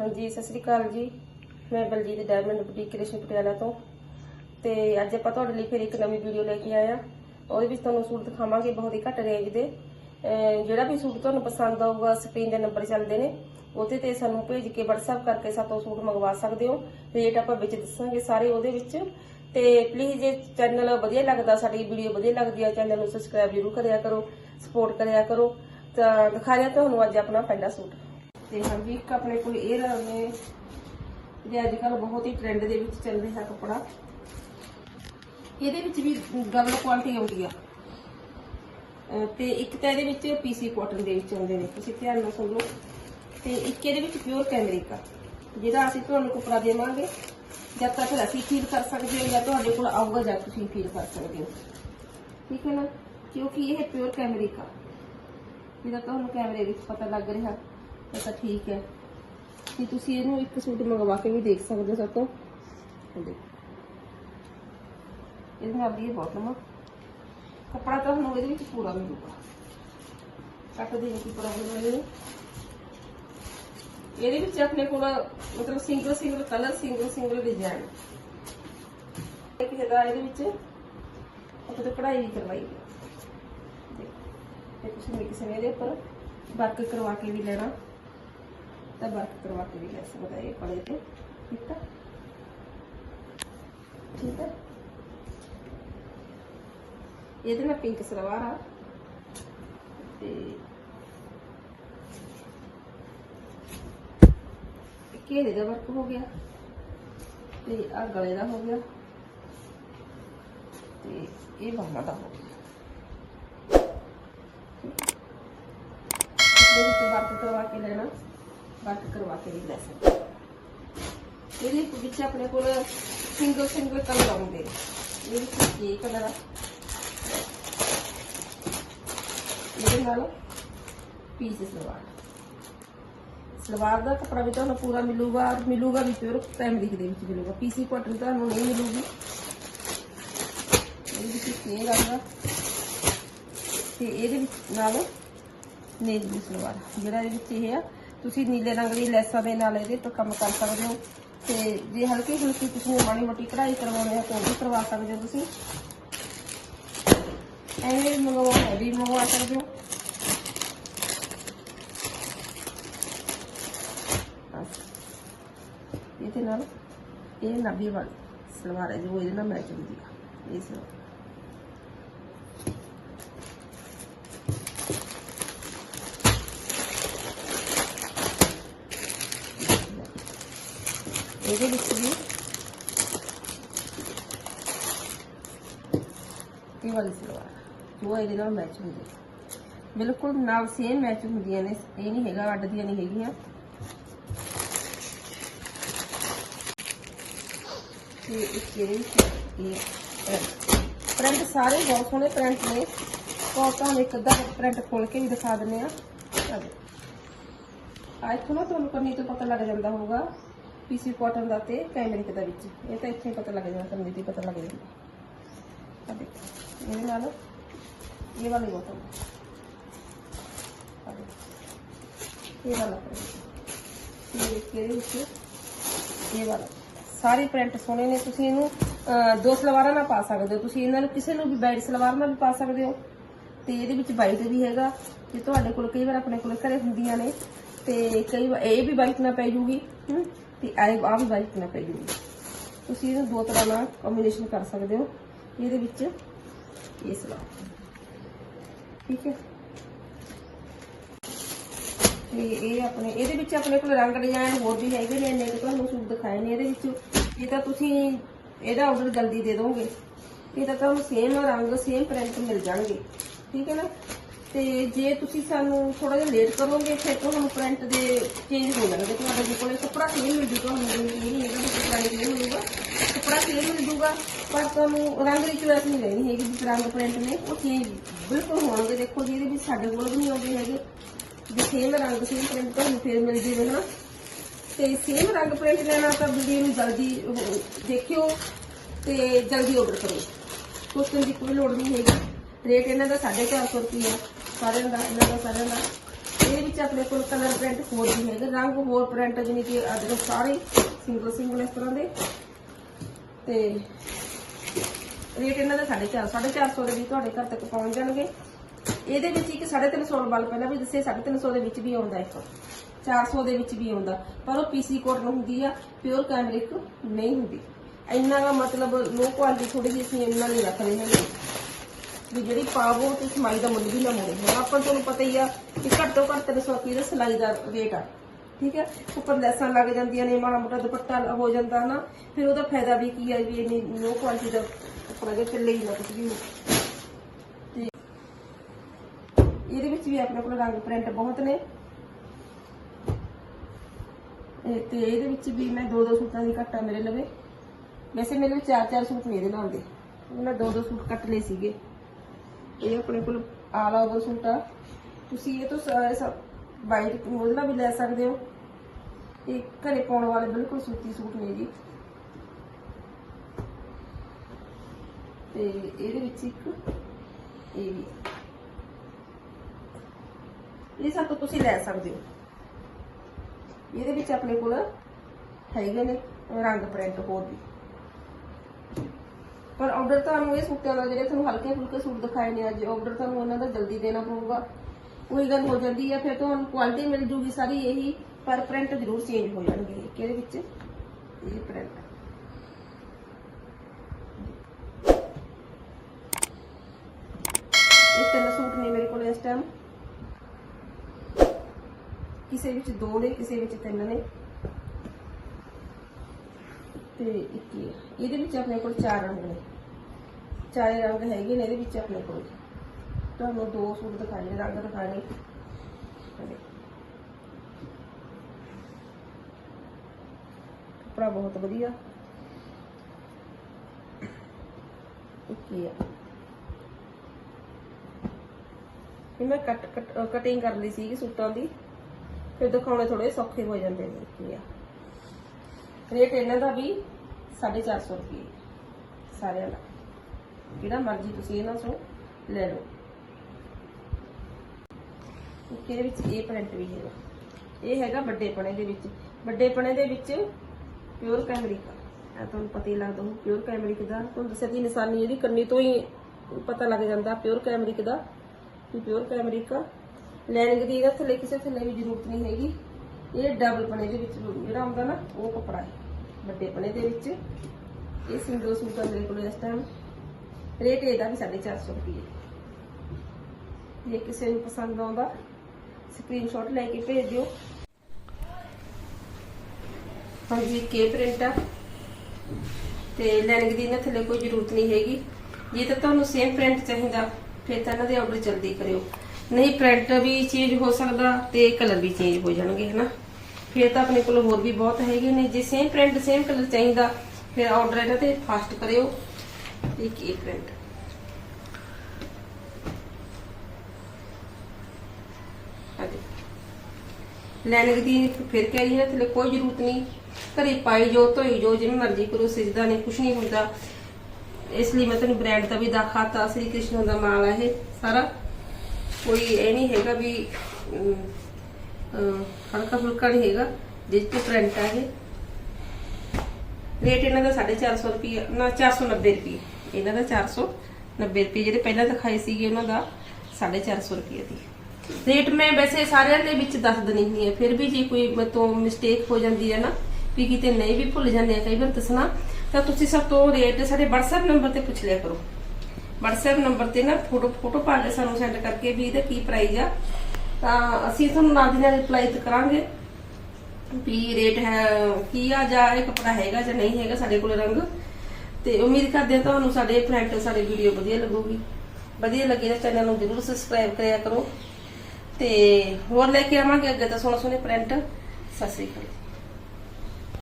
ਹਾਂਜੀ, ਸਤਿ ਸ੍ਰੀ ਅਕਾਲ ਜੀ। ਮੈਂ ਬਲਜੀਤ ਡਾਇਮੰਡ ਬੁਟੀਕ ਕ੍ਰਿਸ਼ਨ ਪਟਿਆਲਾ ਤੋਂ। ਤੇ ਅੱਜ ਆਪਾਂ ਤੁਹਾਡੇ ਲਈ ਫਿਰ ਇੱਕ ਨਵੀਂ ਵੀਡੀਓ ਲੈ ਕੇ ਆਏ ਉਹਦੇ ਵਿੱਚ ਤੁਹਾਨੂੰ ਸੂਟ ਦਿਖਾਵਾਂਗੇ ਬਹੁਤ ਹੀ ਘੱਟ ਰੇਂਜ ਦੇ। ਜਿਹੜਾ ਵੀ ਸੂਟ ਤੁਹਾਨੂੰ ਪਸੰਦ ਆਊਗਾ ਸਕਰੀਨ ਦੇ ਨੰਬਰ ਚੱਲਦੇ ਨੇ। ਉਹਦੇ ਤੇ ਸਾਨੂੰ ਭੇਜ ਕੇ WhatsApp ਕਰਕੇ ਸਾਤੋਂ ਸੂਟ ਮੰਗਵਾ ਸਕਦੇ ਹੋ। ਰੇਟ ਆਪਾਂ ਵਿੱਚ ਦੱਸਾਂਗੇ ਸਾਰੇ ਉਹਦੇ ਵਿੱਚ। ਤੇ ਪਲੀਜ਼ ਜੇ ਚੈਨਲ ਵਧੀਆ ਲੱਗਦਾ, ਸਾਡੀ ਵੀਡੀਓ ਵਧੀਆ ਲੱਗਦੀ ਹੈ ਚੈਨਲ ਨੂੰ ਸਬਸਕ੍ਰਾਈਬ ਜ਼ਰੂਰ ਕਰਿਆ ਕਰੋ ਸਪੋਰਟ ਕਰਿਆ ਕਰੋ। ਤਾਂ ਦਿਖਾ ਰਿਹਾ ਤੁਹਾਨੂੰ ਅੱਜ ਆਪਣਾ ਪਹਿਲਾ ਸੂਟ। ਤੇ ਹਾਂਜੀ, ਇੱਕ ਆਪਣੇ ਕੋਲ ਇਹ ਰਹੇ ਜਿਹੜੇ ਅੱਜ ਕੱਲ ਬਹੁਤ ਹੀ ਟ੍ਰੈਂਡ ਦੇ ਵਿੱਚ ਚੱਲ ਰਿਹਾ ਕੱਪੜਾ। ਇਹਦੇ ਵਿੱਚ ਵੀ ਡਬਲ ਕੁਆਲਿਟੀ ਆਉਂਦੀ ਆ। ਅਹ ਤੇ ਇੱਕ ਤਾਂ ਇਹਦੇ ਵਿੱਚ ਪੀਸੀ ਕਾਟਨ ਦੇ ਵਿੱਚ ਆਉਂਦੇ ਨੇ, ਤੁਸੀਂ ਧਿਆਨ ਨਾਲ ਸੁਣ ਲਓ। ਤੇ ਇੱਕ ਇਹਦੇ ਵਿੱਚ ਪਿਓਰ ਕੈਮਰਿਕ ਆ ਜਿਹਦਾ ਅਸੀਂ ਤੁਹਾਨੂੰ ਕੱਪੜਾ ਦੇਵਾਂਗੇ, ਜਦ ਤੱਕ ਅਸੀਂ ਫੀਲ ਕਰ ਸਕਦੇ ਹੋ ਜਾਂ ਤੁਹਾਡੇ ਕੋਲ ਆਊਗਾ ਜਦ ਤੁਸੀਂ ਫੀਲ ਕਰ ਸਕਦੇ ਹੋ। ਠੀਕ ਹੈ ਨਾ? ਕਿਉਂਕਿ ਇਹ ਪਿਓਰ ਕੈਮਰਿਕ ਆ। ਜਿਹਦਾ ਤੁਹਾਨੂੰ ਕੈਮਰੇ ਵਿੱਚ ਪਤਾ ਲੱਗ ਰਿਹਾ ਇਹ ਤਾਂ ਠੀਕ ਹੈ। ਕਿ ਤੁਸੀਂ ਇਹਨੂੰ ਇੱਕ ਸੂਟ ਮੰਗਵਾ ਕੇ ਵੀ ਦੇਖ ਸਕਦੇ ਹੋ ਸਭ ਤੋਂ? ਦੇਖੋ ਇਹਦੇ ਨਾਲ ਦੀ ਇਹ ਬਾਟਮ ਆ ਕੱਪੜਾ ਤੁਹਾਨੂੰ ਇਹਦੇ ਵਿੱਚ ਪੂਰਾ ਮਿਲੂਗਾ ਕੱਟ ਦੇ ਦੀ ਪ੍ਰੋਬਲਮ ਨਹੀਂ ਇਹਦੇ ਵਿੱਚ ਆਪਣੇ ਕੋਲ ਮਤਲਬ single single colour single single design ਇੱਕ ਹੈਗਾ ਇਹਦੇ ਵਿੱਚ ਆਪਾਂ ਤਾਂ ਕਢਾਈ ਵੀ ਕਰਵਾਈ ਹੈ। ਤੇ ਤੁਸੀਂ ਵੀ ਕਿਸੇ ਨੇ ਇਹਦੇ ਉੱਪਰ ਵਰਕ ਕਰਵਾ ਕੇ ਵੀ ਲੈਣਾ। ਤਾਂ ਵਰਕ ਕਰਵਾ ਕੇ ਵੀ ਲੈ ਸਕਦਾ ਇਹ ਪੜੇ ਤੇ ਠੀਕ ਹੈ ਠੀਕ ਹੈ ਇਹਦੇ ਨਾਲ ਪਿੰਕ ਸਲਵਾਰ ਆ ਤੇ ਘੇਰੇ ਦਾ ਵਰਕ ਹੋ ਗਿਆ ਤੇ ਆ ਗਲੇ ਦਾ ਹੋ ਗਿਆ ਤੇ ਇਹ ਬਾਹਾਂ ਦਾ ਹੋ ਗਿਆ ਇਹਦੇ ਵਿੱਚ ਵਰਕ ਕਰਵਾ ਕੇ ਲੈਣਾ ਵਰਕ ਕਰਵਾ ਕੇ ਵੀ ਲੈ ਸਕਦੇ। ਇਹਦੇ ਵਿੱਚ ਆਪਣੇ ਕੋਲ ਸਿੰਗਲ ਸਿੰਗਲ ਕਲਰ ਆਉਂਦੇ ਨੇ। ਵਿੱਚ ਇਹ ਕਲਰ ਆ। ਇਹਦੇ ਨਾਲ ਪੀਸ ਸਲਵਾਰ ਸਲਵਾਰ ਦਾ ਕੱਪੜਾ ਵੀ ਤੁਹਾਨੂੰ ਪੂਰਾ ਮਿਲੂਗਾ ਮਿਲੂਗਾ ਵੀ ਪਿਓਰ ਫੈਬਰਿਕ ਦੇ ਵਿੱਚ ਮਿਲੂਗਾ। ਪੀਸੀ ਕਾਟਨ ਤੁਹਾਨੂੰ ਨਹੀਂ ਮਿਲੂਗੀ। ਇਹਦੇ ਵਿੱਚ ਇਹ ਰੰਗ ਤੇ ਇਹਦੇ ਵਿੱਚ ਨਾਲ ਨੇਵੀ ਸਲਵਾਰ। ਜਿਹੜਾ ਇਹਦੇ ਵਿੱਚ ਇਹ ਆ ਤੁਸੀਂ ਨੀਲੇ ਰੰਗ ਦੀ ਲੈਸਾਂ ਦੇ ਨਾਲ ਇਹਦੇ ਉੱਪਰ ਕੰਮ ਕਰ ਸਕਦੇ ਹੋ। ਤੇ ਜੇ ਹਲਕੀ ਹਲਕੀ ਤੁਸੀਂ ਮਾੜੀ ਮੋਟੀ ਕਢਾਈ ਕਰਵਾਉਣੀ ਹੈ ਤਾਂ ਉਹ ਵੀ ਕਰਵਾ ਸਕਦੇ ਹੋ ਤੁਸੀਂ। ਐਵੇਂ ਮੰਗਵਾਉਣਾ ਹੈ ਵੀ ਮੰਗਵਾ ਸਕਦੇ ਹੋ। ਇਹਦੇ ਨਾਲ ਇਹ ਨਬੀ ਵਾਲੀ ਸਲਵਾਰ ਹੈ, ਜੋ ਇਹਦੇ ਨਾਲ ਮੈਚ ਹੁੰਦੀ ਆ। ਇਹ ਸਲਵਾਰ। ਇਹਦੇ ਵਿੱਚ ਵੀ ਇਹ ਵਾਲੀ ਸਲਵਾਰ ਜੋ ਇਹਦੇ ਨਾਲ ਮੈਚ ਹੁੰਦੀ ਬਿਲਕੁਲ ਨਾਲ ਸੇਮ ਮੈਚ ਹੁੰਦੀਆਂ ਨੇ ਇਹ ਨਹੀਂ ਹੈਗਾ ਅੱਡ ਦੀਆਂ ਨਹੀਂ ਹੈਗੀਆਂ ਤੇ ਇੱਕ ਇਹਦੇ ਵਿੱਚ ਇਹ ਪ੍ਰਿੰਟ ਸਾਰੇ ਬਹੁਤ ਸੋਹਣੇ ਪ੍ਰਿੰਟ ਨੇ ਤਾਂ ਤੁਹਾਨੂੰ ਇੱਕ ਅੱਧਾ ਪ੍ਰਿੰਟ ਖੋਲ ਕੇ ਵੀ ਦਿਖਾ ਦਿੰਦੇ ਆ ਆ ਇੱਥੋਂ ਨਾ ਤੁਹਾਨੂੰ ਕੰਨੀ ਤੋਂ ਪਤਾ ਲੱਗ ਜਾਂਦਾ ਹੋਊਗਾ ਪੀਸੀ ਕਾਟਨ ਦਾ ਤੇ ਕੈਮਰਿਕ ਦਾ ਵਿੱਚ। ਇਹ ਤਾਂ ਇੱਥੇ ਪਤਾ ਲੱਗ ਜਾਂਦਾ ਤੁਹਾਨੂੰ ਤੇ ਪਤਾ ਲੱਗ ਜਾਂਦਾ ਆ ਦੇਖੋ ਇਹਦੇ ਨਾਲ ਇਹ ਵਾਲੀ ਬੋਤਲ। ਆ ਦੇਖੋ ਇਹ ਵਾਲਾ ਇਹ ਕਿਹਦੇ ਵਿੱਚ ਇਹ ਵਾਲਾ। ਸਾਰੇ ਪ੍ਰਿੰਟ ਸੋਹਣੇ ਨੇ ਤੁਸੀਂ ਇਹਨੂੰ ਦੋ ਸਲਵਾਰਾਂ ਨਾਲ ਪਾ ਸਕਦੇ ਹੋ। ਤੁਸੀਂ ਇਹਨਾਂ ਨੂੰ ਕਿਸੇ ਨੂੰ ਵੀ ਵਾਈਟ ਸਲਵਾਰ ਨਾਲ ਵੀ ਪਾ ਸਕਦੇ ਹੋ। ਤੇ ਇਹਦੇ ਵਿੱਚ ਵਾਈਟ ਵੀ ਹੈਗਾ। ਜੇ ਤੁਹਾਡੇ ਕੋਲ ਕਈ ਵਾਰ ਆਪਣੇ ਕੋਲ ਘਰੇ ਹੁੰਦੀਆਂ ਨੇ। ਤੇ ਕਈ ਵਾਰ ਇਹ ਵੀ ਵਾਈਟ ਨਾਲ ਪੈ ਜੂਗੀ। ਹਮ, ਤੇ ਆ ਆ ਵੀ ਵਾਈਟ ਨਾਲ ਪੈ ਜੂਗੀ ਤੁਸੀਂ ਇਹਨੂੰ ਦੋ ਤਰ੍ਹਾਂ ਨਾਲ ਕੰਬੀਨੇਸ਼ਨ ਕਰ ਸਕਦੇ ਹੋ। ਇਹਦੇ ਵਿੱਚ ਇਹ ਸਲਵਾਰ ਠੀਕ ਹੈ? ਤੇ ਇਹ ਆਪਣੇ, ਇਹਦੇ ਵਿੱਚ ਆਪਣੇ ਕੋਲ ਰੰਗ ਡਿਜ਼ਾਈਨ ਹੋਰ ਵੀ ਹੈਗੇ ਨੇ, ਇੰਨੇ ਤੁਹਾਨੂੰ ਸੂਟ ਦਿਖਾਏ ਨੇ। ਇਹਦੇ ਵਿੱਚ ਇਹ ਤਾਂ ਤੁਸੀਂ ਇਹਦਾ ਆਰਡਰ ਜਲਦੀ ਦੇ ਦੋਗੇ। ਇਹ ਤਾਂ ਤੁਹਾਨੂੰ ਸੇਮ ਰੰਗ ਸੇਮ ਪ੍ਰਿੰਟ ਮਿਲ ਜਾਣਗੇ। ਠੀਕ ਹੈ ਨਾ? ਤੇ ਜੇ ਤੁਸੀਂ ਸਾਨੂੰ ਥੋੜਾ ਜਿਹਾ ਲੇਟ ਕਰੋਗੇ, ਫਿਰ ਤੁਹਾਨੂੰ ਪ੍ਰਿੰਟ ਦੇ ਚੇਂਜ ਹੋ ਜਾਣਗੇ। ਤੁਹਾਡੇ ਜੇ ਕੋਲੇ ਕੱਪੜਾ ਸੇਮ ਮਿਲ ਜੂਗਾ, ਹੁਣ ਨਹੀਂ ਹੈਗਾ ਕਿ ਕੱਪੜਾ ਨਹੀਂ ਮਿਲੂਗਾ ਕੱਪੜਾ ਸੇਮ ਮਿਲ ਜੂਗਾ, ਪਰ ਤੁਹਾਨੂੰ ਰੰਗ ਦੀ ਚੋਇਸ ਨਹੀਂ ਲੈਣੀ ਹੈਗੀ ਜਿਸ ਰੰਗ ਪ੍ਰਿੰਟ ਨੇ, ਉਹ ਚੇਂਜ ਬਿਲਕੁਲ ਹੋਣਗੇ। ਦੇਖੋ ਜੀ, ਇਹਦੇ ਵਿੱਚ ਸਾਡੇ ਕੋਲ ਵੀ ਨਹੀਂ ਆਉਂਦੇ ਹੈਗੇ। ਜੇ ਸੇਮ ਰੰਗ ਸੇਮ ਪ੍ਰਿੰਟ ਤੁਹਾਨੂੰ ਫੇਰ ਮਿਲ ਜੇਵੇ ਨਾ। ਤੇ ਸੇਮ ਰੰਗ ਪ੍ਰਿੰਟ ਲੈਣਾ ਤਾਂ ਵੀਡੀਓ ਨੂੰ ਜਲਦੀ ਦੇਖਿਓ ਤੇ ਜਲਦੀ ਆਰਡਰ ਕਰੋ। ਸੋਚਣ ਦੀ ਕੋਈ ਲੋੜ ਨਹੀਂ ਹੈਗੀ। ਰੇਟ ਇਹਨਾਂ ਦਾ 450 ਰੁਪਏ ਸਾਰਿਆਂ ਦਾ ਇਹਨਾਂ ਦਾ ਸਾਰਿਆਂ ਦਾ ਇਹਦੇ ਵਿੱਚ ਆਪਣੇ ਕੋਲ ਕਲਰ ਪ੍ਰਿੰਟ ਹੋਰ ਵੀ ਹੈਗੇ, ਰੰਗ ਹੋਰ ਪ੍ਰਿੰਟ ਜਿਵੇਂ ਕਿ ਅੱਜ ਸਾਰੇ ਸਿੰਗਲ ਸਿੰਗਲ ਇਸ ਤਰ੍ਹਾਂ ਦੇ। ਤੇ ਰੇਟ ਇਹਨਾਂ ਦਾ 450 450 ਦੇ ਵੀ ਤੁਹਾਡੇ ਘਰ ਤੱਕ ਪਹੁੰਚ ਜਾਣਗੇ। ਇਹਦੇ ਵਿੱਚ ਇੱਕ 350 ਵਾਲ ਪਹਿਲਾਂ ਵੀ ਦੱਸੇ 350 ਦੇ ਵਿੱਚ ਵੀ ਆਉਂਦਾ ਇੱਕ। 400 ਦੇ ਵਿੱਚ ਵੀ ਆਉਂਦਾ, ਪਰ ਉਹ ਪੀਸੀ ਕੋਟਨ ਹੁੰਦੀ ਆ ਪਿਓਰ ਕੈਮਰਿਕ ਨਹੀਂ ਹੁੰਦੀ। ਇੰਨਾ ਦਾ ਮਤਲਬ ਲੋ ਕੁਆਲਿਟੀ ਥੋੜੀ ਜਿਹੀ ਅਸੀਂ ਇੰਨਾ ਨਹੀਂ ਰੱਖਦੇ ਹੈਗੇ। ਵੀ ਜਿਹੜੀ ਪਾਵੋ ਤੇ ਸਮਾਈ ਦਾ ਮੁੱਲ ਵੀ ਨਾ ਮੋੜੇ। ਹੁਣ ਆਪਾਂ ਤੁਹਾਨੂੰ ਪਤਾ ਹੀ ਆ ਕਿ ਘੱਟ ਤੋਂ ਘੱਟ 300 ਰੁਪਏ ਦਾ ਸਿਲਾਈ ਦਾ ਰੇਟ ਆ। ਠੀਕ ਹੈ? ਉੱਪਰ ਲੈਸਾਂ ਲੱਗ ਜਾਂਦੀਆਂ ਨੇ, ਮਾੜਾ ਮੋਟਾ ਦੁਪੱਟਾ ਹੋ ਜਾਂਦਾ ਨਾ, ਫਿਰ ਉਹਦਾ ਫਾਇਦਾ ਵੀ ਕੀ ਹੈ ਵੀ ਇੰਨੀ ਲੋ ਕੁਆਲਿਟੀ ਦਾ ਕੱਪੜਾ ਜੇ ਚੱਲੇ ਹੀ ਨਾ ਕੁਝ ਵੀ। ਤੇ ਇਹਦੇ ਵਿੱਚ ਵੀ ਆਪਣੇ ਕੋਲ ਰੰਗ ਪ੍ਰਿੰਟ ਬਹੁਤ ਨੇ। ਤੇ ਇਹਦੇ ਵਿੱਚ ਵੀ ਮੈਂ ਦੋ ਦੋ ਸੂਟਾਂ ਦੀ ਕੱਟਾ ਮੇਰੇ ਲਵੇ। ਵੈਸੇ ਮੇਰੇ ਚਾਰ ਚਾਰ ਸੂਟ ਮੇਰੇ ਇਹਦੇ ਨਾਲ ਦੇ। ਮੈਂ ਦੋ ਦੋ ਸੂਟ ਕੱਟ ਲਏ ਸੀਗੇ। ਇਹ ਆਪਣੇ ਕੋਲ ਆਲ ਓਵਰ ਸੂਟ ਆ। ਤੁਸੀਂ ਇਹ ਤੋਂ ਵਾਈਟ ਮੋਜ਼ਲਾ ਵੀ ਲੈ ਸਕਦੇ ਹੋ। ਇਹ ਘਰੇ ਪਾਉਣ ਵਾਲੇ ਬਿਲਕੁਲ ਸੂਤੀ ਸੂਟ ਨੇ ਜੀ। ਤੇ ਇਹਦੇ ਵਿੱਚ ਇੱਕ ਇਹ ਇਹ ਸਭ ਤੋਂ ਤੁਸੀਂ ਲੈ ਸਕਦੇ ਹੋ। ਇਹਦੇ ਵਿੱਚ ਆਪਣੇ ਕੋਲ ਹੈਗੇ ਨੇ ਰੰਗ ਪ੍ਰਿੰਟ ਹੋਰ ਵੀ। ਪਰ ਆਰਡਰ ਤੁਹਾਨੂੰ ਇਹ ਸੂਟਾਂ ਦਾ ਜਿਹੜੇ ਤੁਹਾਨੂੰ ਹਲਕੇ ਫੁਲਕੇ ਸੂਟ ਦਿਖਾਏ ਨੇ ਅੱਜ ਆਰਡਰ ਤੁਹਾਨੂੰ ਉਹਨਾਂ ਦਾ ਜਲਦੀ ਦੇਣਾ ਪਊਗਾ। ਉਹੀ ਗੱਲ ਹੋ ਜਾਂਦੀ ਹੈ, ਫਿਰ ਤੁਹਾਨੂੰ ਕੁਆਲਿਟੀ ਮਿਲ ਜੂਗੀ ਸਾਰੀ ਇਹੀ, ਪਰ ਪ੍ਰਿੰਟ ਜ਼ਰੂਰ ਚੇਂਜ ਹੋ ਜਾਣਗੇ। ਕਿਹਦੇ ਵਿੱਚ? ਇਹ ਪ੍ਰਿੰਟ ਇਹ ਤਿੰਨ ਸੂਟ ਨੇ ਮੇਰੇ ਕੋਲ ਇਸ ਟਾਈਮ ਕਿਸੇ ਵਿੱਚ ਦੋ ਨੇ, ਕਿਸੇ ਵਿੱਚ ਤਿੰਨ ਨੇ। ਤੇ ਇੱਕ ਹੀ ਹੈ। ਇਹਦੇ ਵਿੱਚ ਆਪਣੇ ਕੋਲ ਚਾਰ ਰੰਗ ਨੇ। ਚਾਰੇ ਰੰਗ ਹੈਗੇ ਨੇ, ਇਹਦੇ ਵਿੱਚ ਆਪਣੇ ਕੋਲ। ਤੁਹਾਨੂੰ ਦੋ ਸੂਟ ਦਿਖਾਣੇ, ਰੰਗ ਦਿਖਾਣੇ। ਕੱਪੜਾ ਬਹੁਤ ਵਧੀਆ। ਇੱਕ ਆ। ਇਹ ਮੈਂ ਕੱਟ ਕਟਿੰਗ ਕਰ ਲਈ ਸੀ ਸੂਟਾਂ ਦੀ। ਫਿਰ ਦਿਖਾਉਣੇ ਥੋੜੇ ਸੌਖੇ ਹੋ ਜਾਂਦੇ ਨੇ। ਕੀ ਆ। ਰੇਟ ਇਹਨਾਂ ਦਾ ਵੀ 450 ਰੁਪਏ। ਸਾਰਿਆਂ ਦਾ ਜਿਹੜਾ ਮਰਜ਼ੀ ਤੁਸੀਂ ਇਹਨਾਂ ਤੋਂ ਲੈ ਲਓ। ਇਹਦੇ ਵਿੱਚ ਇਹ ਪ੍ਰਿੰਟ ਵੀ ਹੈਗਾ। ਇਹ ਹੈਗਾ ਵੱਡੇ ਪਣੇ ਦੇ ਵਿੱਚ। ਵੱਡੇ ਪਣੇ ਦੇ ਵਿੱਚ ਪਿਓਰ ਕੈਮਰਿਕ ਆ। ਤੁਹਾਨੂੰ ਪਤਾ ਹੀ ਲੱਗਦਾ ਹੋ ਪਿਓਰ ਕੈਮਰਿਕ ਦਾ। ਤੁਹਾਨੂੰ ਦੱਸਿਆ ਦੀ ਨਿਸ਼ਾਨੀ ਜਿਹੜੀ ਕੰਨੀ ਤੋਂ ਹੀ ਪਤਾ ਲੱਗ ਜਾਂਦਾ ਪਿਓਰ ਕੈਮਰਿਕ ਦਾ ਕਿ ਪਿਓਰ ਕੈਮਰਿਕ ਆ। ਦੀ ਇਹਦਾ ਥੱਲੇ ਕਿਸੇ ਥੱਲੇ ਵੀ ਜ਼ਰੂਰਤ ਨਹੀਂ ਹੈਗੀ। ਇਹ ਡਬਲ ਪਣੇ ਦੇ ਵਿੱਚ ਜਿਹੜਾ ਆਉਂਦਾ ਨਾ, ਉਹ ਕੱਪੜਾ ਹੈ। ਵੱਡੇ ਪਣੇ ਦੇ ਵਿੱਚ। ਇਹ ਸਿੰਗਲ ਸੂਟ ਆ ਮੇਰੇ ਕੋਲ ਇਸ ਟਾਈਮ ਰੇਟ ਇਹਦਾ ਵੀ 450 ਰੁਪਏ ਜੇ ਕਿਸੇ ਨੂੰ ਪਸੰਦ ਆਉਂਦਾ ਸਕਰੀਨਸ਼ਾਟ ਲੈ ਕੇ ਭੇਜ ਦਿਓ। ਹਾਂਜੀ ਕੇ ਪ੍ਰਿੰਟ ਆ। ਤੇ ਲੈਣਗੇ ਦੀ ਇਹਨਾਂ ਥੱਲੇ ਕੋਈ ਜ਼ਰੂਰਤ ਨਹੀਂ ਹੈਗੀ। ਜੇ ਤਾਂ ਤੁਹਾਨੂੰ ਸੇਮ ਪ੍ਰਿੰਟ ਚਾਹੀਦਾ, ਫਿਰ ਤਾਂ ਇਹਨਾਂ ਦੇ ਆਰਡਰ ਜਲਦੀ ਕਰਿਓ। ਨਹੀਂ ਪ੍ਰਿੰਟ ਵੀ ਚੇਂਜ ਹੋ ਸਕਦਾ ਤੇ ਕਲਰ ਵੀ ਚੇਂਜ ਹੋ ਜਾਣਗੇ, ਹਨਾ? ਫਿਰ ਤਾਂ ਆਪਣੇ ਕੋਲ ਹੋਰ ਵੀ ਬਹੁਤ ਹੈਗੇ ਨੇ। ਜੇ ਸੇਮ ਪ੍ਰਿੰਟ ਸੇਮ ਕਲਰ ਚਾਹੀਦਾ, ਫਿਰ ਆਰਡਰ ਇਹਨਾਂ ਤੇ ਫਾਸਟ ਕਰਿਓ। ਇੱਕ ਇਹ ਪ੍ਰਿੰਟ ਲੈਣੇ ਦੀ ਫਿਰ ਕਹਿ ਰਹੀ ਹੈ ਥੱਲੇ ਕੋਈ ਜ਼ਰੂਰਤ ਨਹੀਂ। ਘਰੇ ਪਾਈ ਜੋ, ਧੋਈ ਜੋ, ਜਿਵੇਂ ਮਰਜ਼ੀ ਕਰੋ, ਸਿਜਦਾ ਨਹੀਂ ਕੁਝ ਨਹੀਂ ਹੁੰਦਾ। ਇਸ ਲਈ ਮੈਂ ਤੁਹਾਨੂੰ ਬ੍ਰਾਂਡ ਦਾ ਵੀ ਦਿਖਾਤਾ, ਸ੍ਰੀ ਕ੍ਰਿਸ਼ਨ ਦਾ ਮਾਲ ਹੈ ਇਹ ਸਾਰਾ। ਕੋਈ ਇਹ ਨਹੀਂ ਹੈਗਾ ਵੀ ਹਲਕਾ ਫੁਲਕਾ ਨਹੀਂ ਹੈਗਾ, ਜਿਸ ਤੇ ਪ੍ਰਿੰਟ ਆ ਇਹ ਰੇਟ ਇਹਨਾਂ ਦਾ 450 ਰੁਪਏ ਨਾ 490 ਰੁਪਏ ਇਹਨਾਂ ਦਾ 490 ਰੁਪਏ ਜਿਹੜੇ ਪਹਿਲਾਂ ਦਿਖਾਏ ਸੀਗੇ, ਉਹਨਾਂ ਦਾ 450 ਰੁਪਏ ਦੀ। ਰੇਟ ਮੈਂ ਵੈਸੇ ਸਾਰਿਆਂ ਦੇ ਵਿੱਚ ਦੱਸ ਦਿੰਦੀ ਹੁੰਦੀ ਹੈ। ਫਿਰ ਵੀ ਜੇ ਕੋਈ ਮਤੋਂ ਮਿਸਟੇਕ ਹੋ ਜਾਂਦੀ ਹੈ ਨਾ, ਵੀ ਕਿਤੇ ਨਹੀਂ ਵੀ ਭੁੱਲ ਜਾਂਦੇ ਆ, ਕਈ ਵਾਰ ਦੱਸਣਾ, ਤਾਂ ਤੁਸੀਂ ਸਭ ਤੋਂ ਰੇਟ ਸਾਡੇ WhatsApp ਨੰਬਰ ਤੇ ਪੁੱਛ ਲਿਆ ਕਰੋ। WhatsApp ਨੰਬਰ ਤੇ ਨਾ ਫੋਟੋ ਫੋਟੋ ਪਾ ਕੇ ਸਾਨੂੰ ਸੈਂਡ ਕਰਕੇ ਵੀ ਇਹਦਾ ਕੀ ਪ੍ਰਾਈਸ ਆ। ਤਾਂ ਅਸੀਂ ਤੁਹਾਨੂੰ ਨਾਲ ਦੀ ਨਾਲ ਰਿਪਲਾਈ ਕਰਾਂਗੇ ਵੀ ਰੇਟ ਹੈ, ਕੀ ਆ ਜਾਂ ਇਹ ਕੱਪੜਾ ਹੈਗਾ ਜਾਂ ਨਹੀਂ ਹੈਗਾ ਸਾਡੇ ਕੋਲ ਰੰਗ। ਤੇ ਉਮੀਦ ਕਰਦੇ ਹਾਂ ਤੁਹਾਨੂੰ ਸਾਡੇ ਫਰੈਂਡ ਸਾਡੀ ਵੀਡੀਓ ਵਧੀਆ ਲੱਗੂਗੀ। ਵਧੀਆ ਲੱਗੇ ਤਾਂ ਚੈਨਲ ਨੂੰ ਜਰੂਰ ਸਬਸਕ੍ਰਾਈਬ ਕਰਿਆ ਕਰੋ। ਤੇ ਹੋਰ ਲੈ ਕੇ ਆਵਾਂਗੇ ਅੱਗੇ ਤਾਂ ਸੋਹਣੇ ਸੋਹਣੇ ਪ੍ਰਿੰਟ ਸਤਿ ਸ੍ਰੀ ਅਕਾਲ।